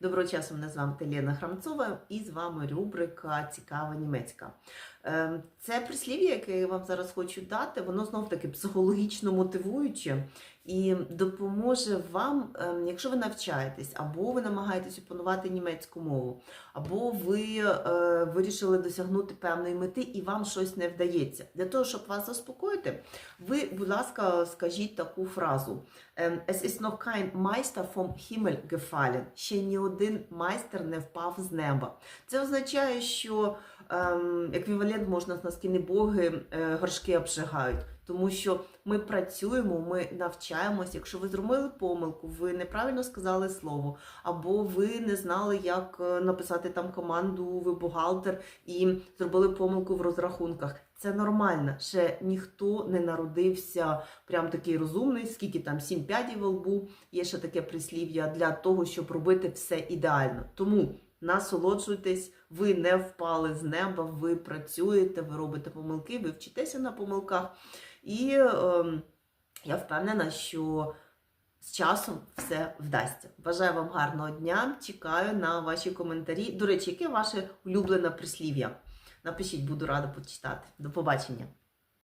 Доброго часу, мене звати Лена Храмцова, і з вами рубрика Цікава німецька. Ем, Це прислів'я, яке я вам зараз хочу дати, воно знов таки психологічно мотивуюче і допоможе вам, ем, якщо ви навчаєтесь, або ви намагаєтесь опанувати німецьку мову, або ви е, вирішили досягнути певної мети і вам щось не вдається. Для того, щоб вас заспокоїти, ви, будь ласка, скажіть таку фразу. Ем, Es ist noch kein Meister vom Himmel gefallen. Ще ні один майстер не впав з неба. Це означає, що ем, еквівалент можна на скини боги е, горшки обжигають. Тому що ми працюємо, ми навчаємось. Якщо ви зробили помилку, ви неправильно сказали слово, або ви не знали, як е, написати там команду, ви бухгалтер і зробили помилку в розрахунках. Це нормально. Ще ніхто не народився прям такий розумний, скільки там сім п'ядів лбу, є ще таке прислів'я для того, щоб робити все ідеально. Тому насолоджуйтесь, ви не впали з неба, ви працюєте, ви робите помилки, ви вчитеся на помилках. І ем, я впевнена, що з часом все вдасться. Бажаю вам гарного дня. Чекаю на ваші коментарі. До речі, яке ваше улюблене прислів'я? Напишіть, буду рада почитати. До побачення.